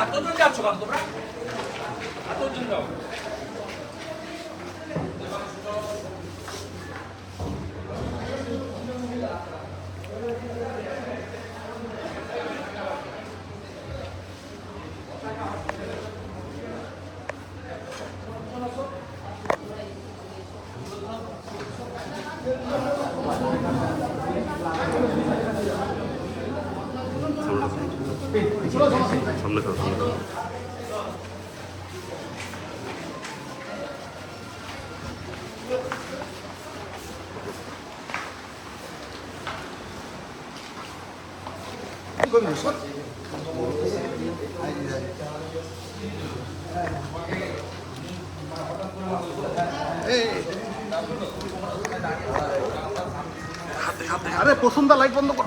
এতজন যাচ্ছ তোমরা? এতজন যাও। সামনে খাও সামনে খাও আরে প্রসন্দা লাইট বন্ধ কর।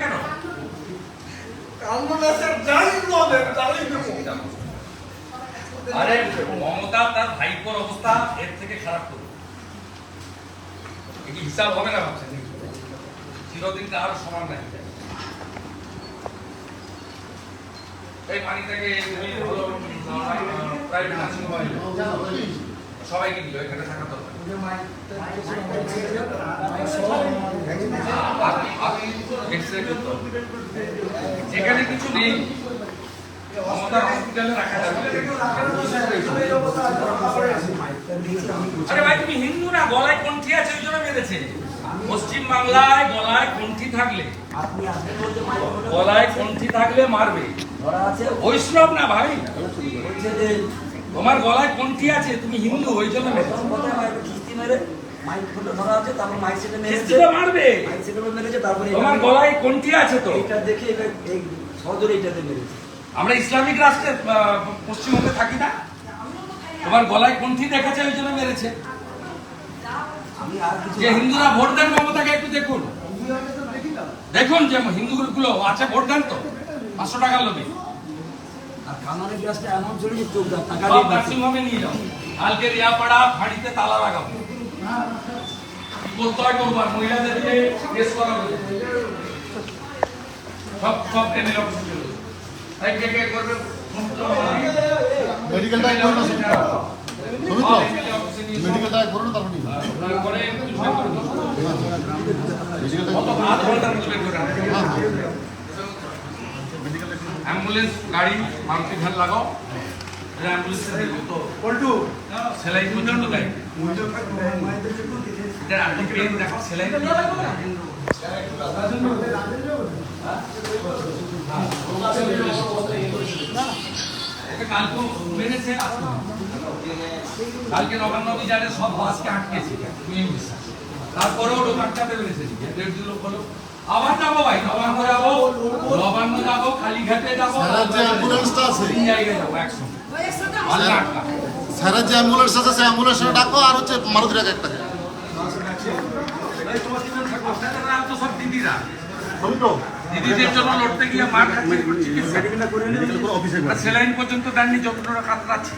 কেন? আরে মমতা তার ভাইপোর অবস্থা এর থেকে খারাপ করবে হিসাব হবে না ভাবছেন চিরদিন তার সমান নাই এই পানিটাকে সবাইকে দিল এখানে থাকা দরকার। যেখানে কিছু নেই। রাখা আরে ভাই, তুমি হিন্দু না? গলায় কণ্ঠি আছে, ওই জন্য মেরেছে পশ্চিম বাংলায় গলায় কণ্ঠি থাকলে গলায় কণ্ঠি থাকলে মারবে। বৈষ্ণব না ভাই? তোমার গলায় কণ্ঠি আছে তুমি হিন্দু ওই জন্য মেরেছে। খিস্তিটা মারবে। তোমার গলায় কণ্ঠি আছে তো? আমরা ইসলামিক রাষ্ট্রে পশ্চিমবঙ্গে থাকি না? তোমার গলায় কণ্ঠি দেখাচ্ছে ওই জন্য মেরেছে। যে হিন্দুরা ভোট দেন মমতাকে একটু দেখুন। দেখুন যে হিন্দুগুলো আছে ভোট দেন তো। পাঁচশো টাকার লোভে। সব নার্সিং হোমে নিয়ে যাও। কালকে রিয়াপাড়া ফাঁড়িতে তালা লাগাবো বলতে হয় করব আর মহিলাদেরকে কেস করা সব সব টেনে তাই কে কে করবে? মেডিকেল টাইপ করো না তারপর। হ্যাঁ হ্যাঁ অ্যাম্বুলেন্স গাড়ি মারুতি ভ্যান লাগাও সেলাই পর্যন্ত দেয় দেখো সেলাই ওকে কালকে মেরেছে আজকে কালকে নবান্ন অভিযানে সব বাসকে আটকেছে তারপরেও লোক আটকাতে পেরেছে দেড় দু লোক হলো। আবার যাব ভাই নবান্ন যাব। নবান্ন যাব কালীঘাটে যাব তিন জায়গায় যাব একসঙ্গে। আটকা স্যারের যে অ্যাম্বুলেন্স আছে সেই অ্যাম্বুলেন্সটা ডাকো আর হচ্ছে মারুতি ডাকে একটা। দিদিরা দিদিদের জন্য লড়তে গিয়ে মার খাচ্ছে চিকিৎসা। স্যালাইন পর্যন্ত দেননি যতটা কাতরাচ্ছে।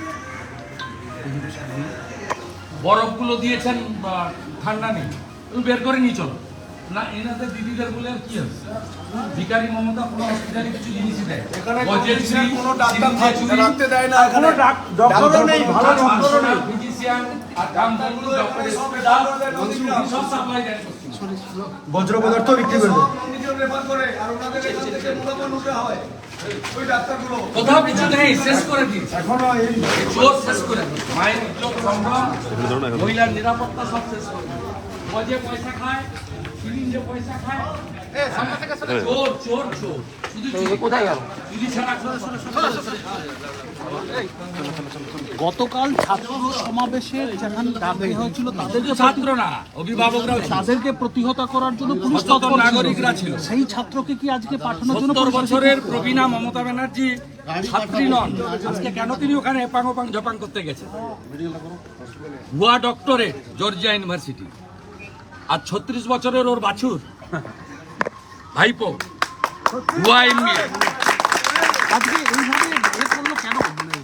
বরফগুলো দিয়েছেন বা ঠান্ডা নেই। তুমি বের করে নিয়ে চলো। না এনাদের দিদিদের বলে আর কি আছে? ভিকারি মমতা কোনো হসপিটালে কিছু জিনিসই দেয়। কোনো ডাক্তার রাখতে না কোনো। নেই, ভালো নেই। ফিজিশিয়ান আর ডাক্তারগুলো সব সাপ্লাই দেয়। বজ্র পদার্থ বিক্রি করবে হয়। কোথাও কিছু নেই শেষ করে দিয়েছে। এখনও এই জোর শেষ করে মায়ের মহিলার নিরাপত্তা সব শেষ করে ও যে পয়সা খায় যে পয়সা খায় গতকাল ছাত্র সমাবেশের যেখানে ডাক হয়েছিল তাদেরকে ছাত্র না অভিভাবকরাও ছিল। তাদেরকে প্রতিহত করার জন্য পুলিশ। নাগরিকরা ছিল। সেই ছাত্রকে কি আজকে পাঠানোর জন্য বছরের প্রবীণা মমতা ব্যানার্জি ছাত্রী নন। আজকে কেন তিনি ওখানে এপাং ওপাং জপাং করতে গেছেন? ভুয়া ডক্টরেট জর্জিয়া ইউনিভার্সিটি। আর ছত্রিশ বছরের ওর বাছুর। ভাইপো ভুয়া এমবিএ আজকে এইভাবে এ করল কেন? মানে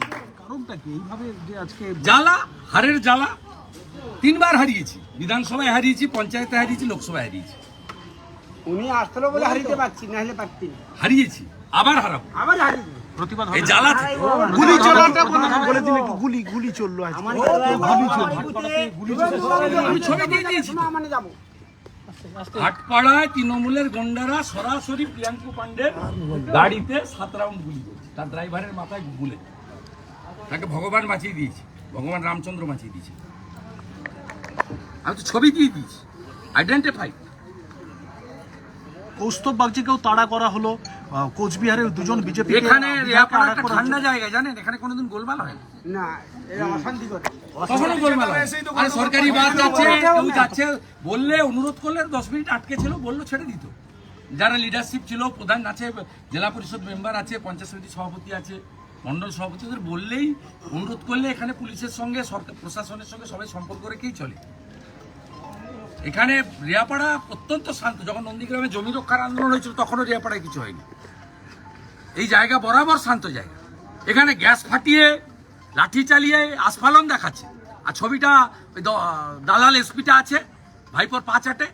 কারণটা কি? এইভাবে যে আজকে জ্বালা হারের জ্বালা তিনবার হারিয়েছি। বিধানসভায় হারিয়েছি পঞ্চায়েতে হারিয়েছি লোকসভায় হারিয়েছি। উনি আসছিল বলে হারিতে পারছি না হলে পারছি না। হারিয়েছি আবার হারাবো। আবার হারিয়ে প্রতিবাদ এই জ্বালা থেকে। গুলি চলাটা বলে দিন গুলি গুলি চলল আজকে। আমার আমি ছবি দিয়ে দিয়েছি। মানে যাব। হাটপাড়ায় তৃণমূলের গন্ডারা সরাসরি প্রিয়াঙ্কু পান্ডের গাড়িতে সাত রাউন্ড গুলি তার ড্রাইভারের মাথায় গুলে তাকে ভগবান বাঁচিয়ে দিয়েছে। ভগবান রামচন্দ্র বাঁচিয়ে দিয়েছে। আমি তো ছবি দিয়ে দিয়েছি। আইডেন্টিফাই কৌস্তব বাগজিকেও তাড়া করা হলো। কোচবিহারের দুজন বিজেপি এখানে ঠান্ডা জায়গা জানেন? এখানে কোনোদিন গোলমাল হয় না। না এরা অশান্তি করে। কখনো গোলমাল হয় না। সরকারি বাস যাচ্ছে কেউ যাচ্ছে বললে অনুরোধ করলে দশ মিনিট আটকে ছিল বলল ছেড়ে দিত। যারা লিডারশিপ ছিল প্রধান আছে জেলা পরিষদ মেম্বার আছে পঞ্চায়েত সমিতি সভাপতি আছে মন্ডল সভাপতি ওদের বললেই অনুরোধ করলে এখানে পুলিশের সঙ্গে সরকার প্রশাসনের সঙ্গে সবাই সম্পর্ক রেখেই চলে। এখানে রিয়াপাড়া অত্যন্ত শান্ত। যখন নন্দীগ্রামে জমি রক্ষার আন্দোলন হয়েছিল তখনও রিয়াপাড়ায় কিছু হয়নি। এই জায়গা বরাবর শান্ত জায়গা। এখানে গ্যাস ফাটিয়ে লাঠি চালিয়ে আস্ফালন দেখাচ্ছে। আর ছবিটা ওই দ- দালাল এসপিটা আছে ভাইপোর পা চাটে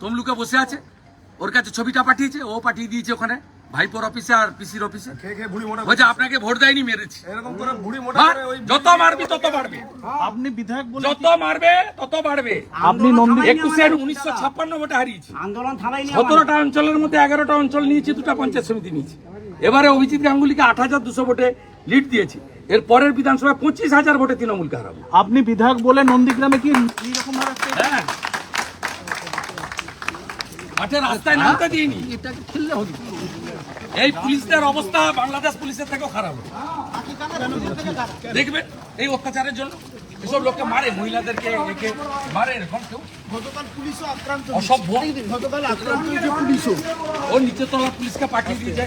তমলুকে বসে আছে। ওর কাছে ছবিটা পাঠিয়েছে ও পাঠিয়ে দিয়েছে ওখানে ভাইপোর অফিসে আর পিসির অফিসে। বলছে আপনাকে ভোট দেয়নি মেরেছি। এরকম করে ভুঁড়ি মোটা মার, করে ওই যত মারবি তত বাড়বে আপনি বিধায়ক যত মারবে তত বাড়বে। আপনি নন্দী একুশের উনিশশো ছাপ্পান্ন ভোটে হারিয়েছি। আন্দোলন সতেরোটা অঞ্চলের মধ্যে এগারোটা অঞ্চল নিয়েছি দুটা পঞ্চায়েত সমিতি নিয়েছি। এবারে অভিজিৎ গাঙ্গুলিকে আট হাজার দুশো ভোটে লিড দিয়েছি। এর পরের বিধানসভায় পঁচিশ হাজার ভোটে তৃণমূলকে হারাবো। আপনি বিধায়ক বলে নন্দীগ্রামে কি হ্যাঁ। মাঠে রাস্তায় নামতে দিইনি। এই পুলিশদের অবস্থা বাংলাদেশ পুলিশের থেকেও খারাপ। দেখবেন এই অত্যাচারের জন্য। এসব লোককে মারে মহিলাদেরকে একে মারে এরকম কেউ? গতকাল পুলিশও আক্রান্ত অসভ্য। গতকাল আক্রান্ত হয়েছে পুলিশও। ও নিচে তলা পুলিশকে পাঠিয়ে দিয়েছে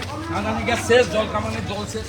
গ্যাস শেষ জল কামানের জল শেষ।